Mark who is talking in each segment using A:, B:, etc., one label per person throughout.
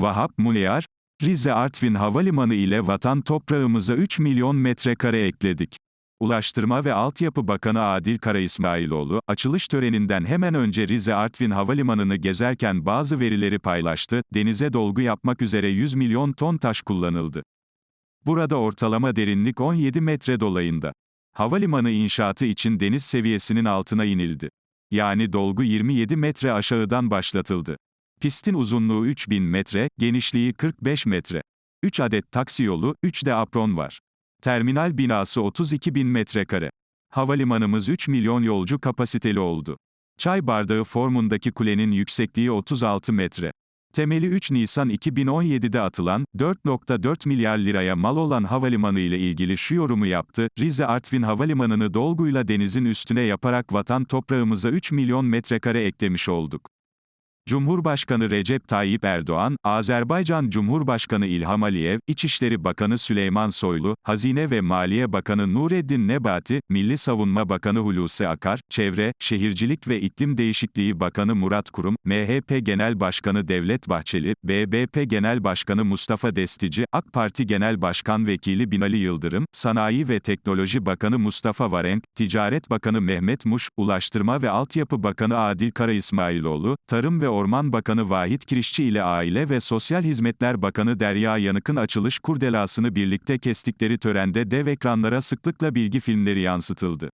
A: Vahap Muleyar, Rize Artvin Havalimanı ile vatan toprağımıza 3 milyon metrekare ekledik. Ulaştırma ve Altyapı Bakanı Adil Kara İsmailoğlu, açılış töreninden hemen önce Rize Artvin Havalimanı'nı gezerken bazı verileri paylaştı, denize dolgu yapmak üzere 100 milyon ton taş kullanıldı. Burada ortalama derinlik 17 metre dolayında. Havalimanı inşaatı için deniz seviyesinin altına inildi. Yani dolgu 27 metre aşağıdan başlatıldı. Pistin uzunluğu 3000 metre, genişliği 45 metre. 3 adet taksi yolu, 3 de apron var. Terminal binası 32 bin metrekare. Havalimanımız 3 milyon yolcu kapasiteli oldu. Çay bardağı formundaki kulenin yüksekliği 36 metre. Temeli 3 Nisan 2017'de atılan, 4.4 milyar liraya mal olan havalimanı ile ilgili şu yorumu yaptı, Rize Artvin Havalimanı'nı dolguyla denizin üstüne yaparak vatan toprağımıza 3 milyon metrekare eklemiş olduk. Cumhurbaşkanı Recep Tayyip Erdoğan, Azerbaycan Cumhurbaşkanı İlham Aliyev, İçişleri Bakanı Süleyman Soylu, Hazine ve Maliye Bakanı Nureddin Nebati, Milli Savunma Bakanı Hulusi Akar, Çevre, Şehircilik ve İklim Değişikliği Bakanı Murat Kurum, MHP Genel Başkanı Devlet Bahçeli, BBP Genel Başkanı Mustafa Destici, AK Parti Genel Başkan Vekili Binali Yıldırım, Sanayi ve Teknoloji Bakanı Mustafa Varenk, Ticaret Bakanı Mehmet Muş, Ulaştırma ve Altyapı Bakanı Adil Kara İsmailoğlu, Tarım ve Orman Bakanı Vahit Kirişçi ile Aile ve Sosyal Hizmetler Bakanı Derya Yanık'ın açılış kurdelasını birlikte kestikleri törende dev ekranlara sıklıkla bilgi filmleri yansıtıldı.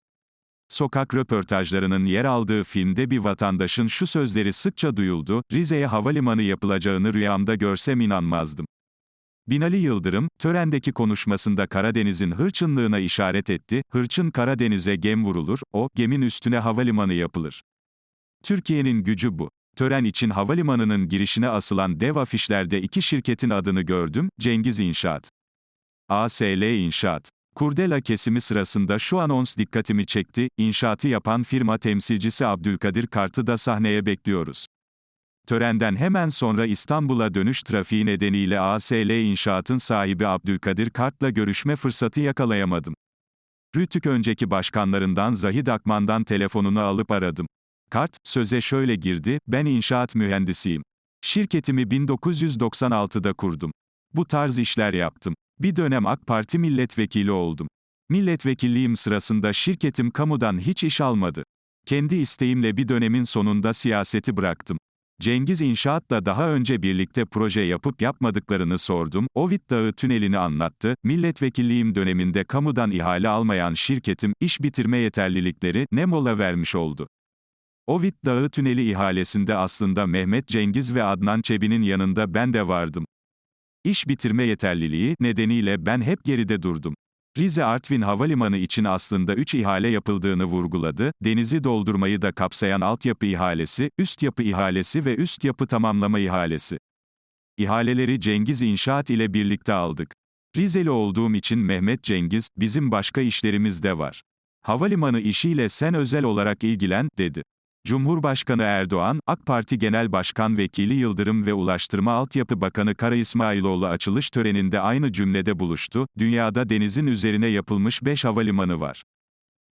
A: Sokak röportajlarının yer aldığı filmde bir vatandaşın şu sözleri sıkça duyuldu, Rize'ye havalimanı yapılacağını rüyamda görsem inanmazdım. Binali Yıldırım, törendeki konuşmasında Karadeniz'in hırçınlığına işaret etti, hırçın Karadeniz'e gem vurulur, o, gemin üstüne havalimanı yapılır. Türkiye'nin gücü bu. Tören için havalimanının girişine asılan dev afişlerde iki şirketin adını gördüm, Cengiz İnşaat. ASL İnşaat. Kurdela kesimi sırasında şu anons dikkatimi çekti, inşaatı yapan firma temsilcisi Abdülkadir Kart'ı da sahneye bekliyoruz. Törenden hemen sonra İstanbul'a dönüş trafiği nedeniyle ASL İnşaat'ın sahibi Abdülkadir Kart'la görüşme fırsatı yakalayamadım. Rütük önceki başkanlarından Zahid Akman'dan telefonunu alıp aradım. Kart, söze şöyle girdi, ben inşaat mühendisiyim. Şirketimi 1996'da kurdum. Bu tarz işler yaptım. Bir dönem AK Parti milletvekili oldum. Milletvekilliğim sırasında şirketim kamudan hiç iş almadı. Kendi isteğimle bir dönemin sonunda siyaseti bıraktım. Cengiz İnşaat'la daha önce birlikte proje yapıp yapmadıklarını sordum, Ovid Dağı tünelini anlattı, milletvekilliğim döneminde kamudan ihale almayan şirketim, iş bitirme yeterlilikleri, ne mola vermiş oldu. Ovid Dağı Tüneli ihalesinde aslında Mehmet Cengiz ve Adnan Çebi'nin yanında ben de vardım. İş bitirme yeterliliği nedeniyle ben hep geride durdum. Rize Artvin Havalimanı için aslında 3 ihale yapıldığını vurguladı, denizi doldurmayı da kapsayan altyapı ihalesi, üst yapı ihalesi ve üst yapı tamamlama ihalesi. İhaleleri Cengiz İnşaat ile birlikte aldık. Rizeli olduğum için Mehmet Cengiz, bizim başka işlerimiz de var. Havalimanı işiyle sen özel olarak ilgilen, dedi. Cumhurbaşkanı Erdoğan, AK Parti Genel Başkan Vekili Yıldırım ve Ulaştırma Altyapı Bakanı Kara İsmailoğlu açılış töreninde aynı cümlede buluştu, dünyada denizin üzerine yapılmış 5 havalimanı var.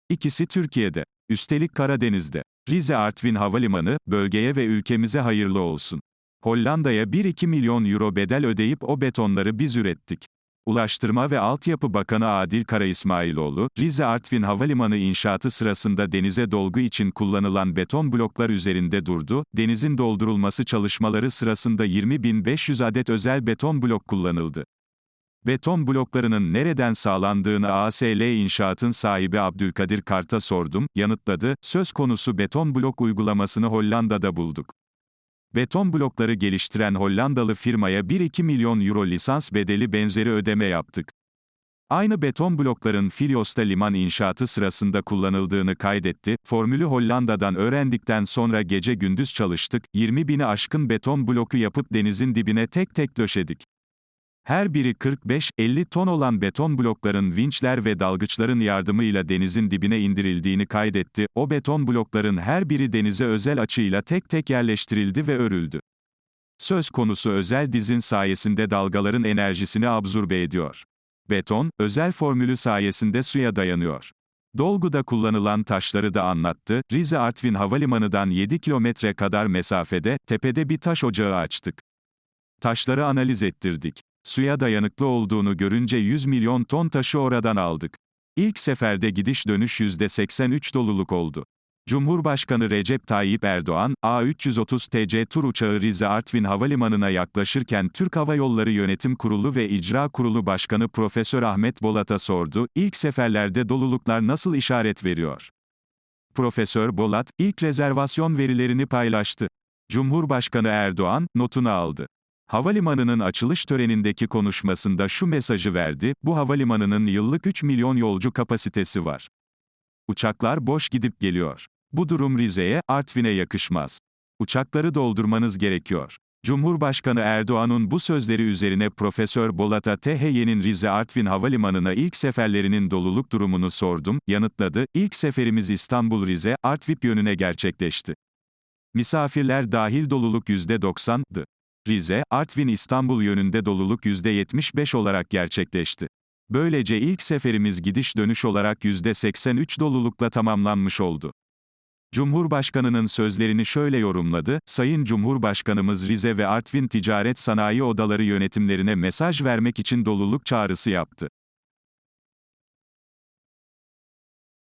A: İkisi Türkiye'de. Üstelik Karadeniz'de. Rize Artvin Havalimanı, bölgeye ve ülkemize hayırlı olsun. Hollanda'ya 1-2 milyon euro bedel ödeyip o betonları biz ürettik. Ulaştırma ve Altyapı Bakanı Adil Kara İsmailoğlu, Rize Artvin Havalimanı inşaatı sırasında denize dolgu için kullanılan beton bloklar üzerinde durdu, denizin doldurulması çalışmaları sırasında 20.500 adet özel beton blok kullanıldı. Beton bloklarının nereden sağlandığını ASL İnşaat'ın sahibi Abdülkadir Kart'a sordum, yanıtladı, söz konusu beton blok uygulamasını Hollanda'da bulduk. Beton blokları geliştiren Hollandalı firmaya 1-2 milyon euro lisans bedeli benzeri ödeme yaptık. Aynı beton blokların Filyos'ta liman inşaatı sırasında kullanıldığını kaydetti, formülü Hollanda'dan öğrendikten sonra gece gündüz çalıştık, 20 bini aşkın beton bloku yapıp denizin dibine tek tek döşedik. Her biri 45-50 ton olan beton blokların vinçler ve dalgıçların yardımıyla denizin dibine indirildiğini kaydetti, o beton blokların her biri denize özel açıyla tek tek yerleştirildi ve örüldü. Söz konusu özel dizin sayesinde dalgaların enerjisini absorbe ediyor. Beton, özel formülü sayesinde suya dayanıyor. Dolguda kullanılan taşları da anlattı, Rize Artvin Havalimanı'dan 7 kilometre kadar mesafede, tepede bir taş ocağı açtık. Taşları analiz ettirdik. Suya dayanıklı olduğunu görünce 100 milyon ton taşı oradan aldık. İlk seferde gidiş dönüş %83 doluluk oldu. Cumhurbaşkanı Recep Tayyip Erdoğan, A330 TC tur uçağı Rize Artvin Havalimanı'na yaklaşırken Türk Hava Yolları Yönetim Kurulu ve İcra Kurulu Başkanı Profesör Ahmet Bolat'a sordu, ilk seferlerde doluluklar nasıl işaret veriyor? Profesör Bolat, ilk rezervasyon verilerini paylaştı. Cumhurbaşkanı Erdoğan, notunu aldı. Havalimanının açılış törenindeki konuşmasında şu mesajı verdi, bu havalimanının yıllık 3 milyon yolcu kapasitesi var. Uçaklar boş gidip geliyor. Bu durum Rize'ye, Artvin'e yakışmaz. Uçakları doldurmanız gerekiyor. Cumhurbaşkanı Erdoğan'ın bu sözleri üzerine Profesör Bolat'a THY'nin Rize Artvin Havalimanı'na ilk seferlerinin doluluk durumunu sordum, yanıtladı, ilk seferimiz İstanbul Rize, Artvin yönüne gerçekleşti. Misafirler dahil doluluk %90'dı. Rize, Artvin İstanbul yönünde doluluk %75 olarak gerçekleşti. Böylece ilk seferimiz gidiş dönüş olarak %83 dolulukla tamamlanmış oldu. Cumhurbaşkanının sözlerini şöyle yorumladı, Sayın Cumhurbaşkanımız Rize ve Artvin Ticaret Sanayi Odaları yönetimlerine mesaj vermek için doluluk çağrısı yaptı.